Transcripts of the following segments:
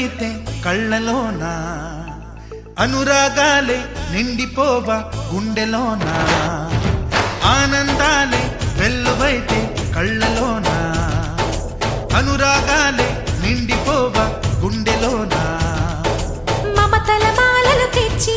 వెల్లువైతే కళ్ళలోన? అనురాగాలే నిండిపోవా గుండెలోన? ఆనందాలే వెల్లువైతే కళ్ళలోన? అనురాగాలే నిండిపోవా గుండెలోన? మమతల మాలలు తెచ్చి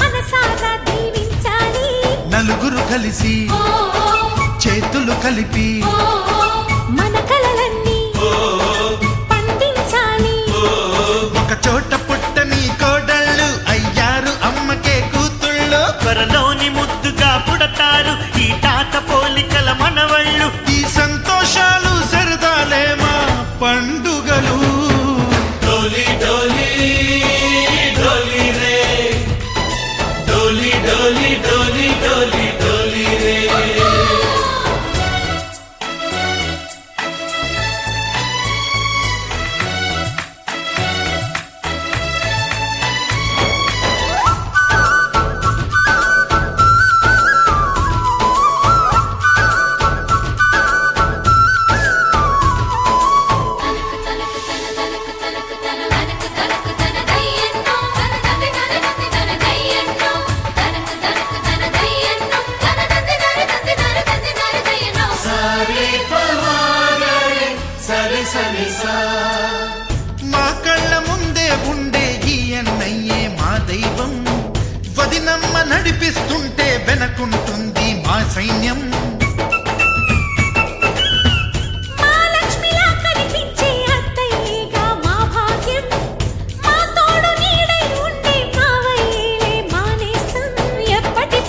మనసారా దీవించాలి. నలుగురు కలిసి చేతులు కలిపి మన కలలన్నీ డోలి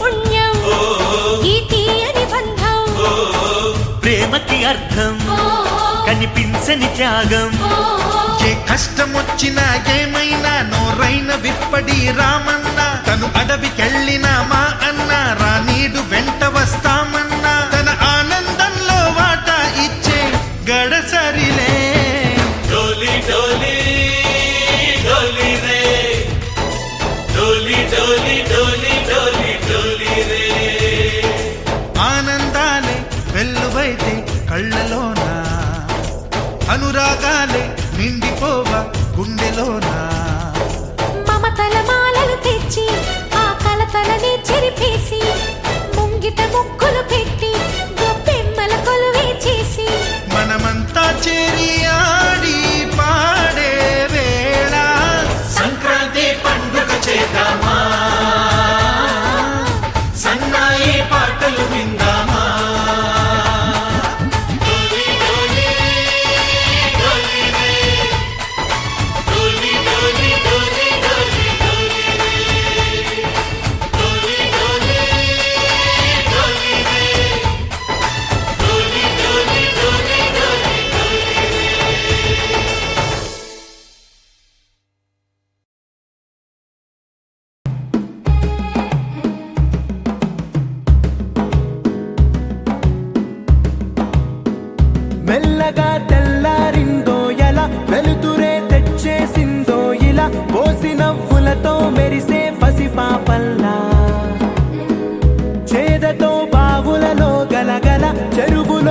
పుణ్యం. ఈ తీయని బంధం. ప్రేమకి అర్థం. కనిపించని త్యాగం. ఏ కష్టం వచ్చినా ఏమైనా నోరైన విప్పడి రామన్న తను అడవికెళ్ళిన మా అన్న? రానీడు వెంట వస్తామన్నా? తన ఆనందంలో వాటా ఇచ్చే గడసరిలే డోలి డోలి డోలి రే. డోలి డోలి డోలి డోలి డోలి రే. ఆనందాలే వెల్లువైతే కళ్ళలోన? అనురాగాలే నిండిపోవ గుండెలోనా? peek చెరువులు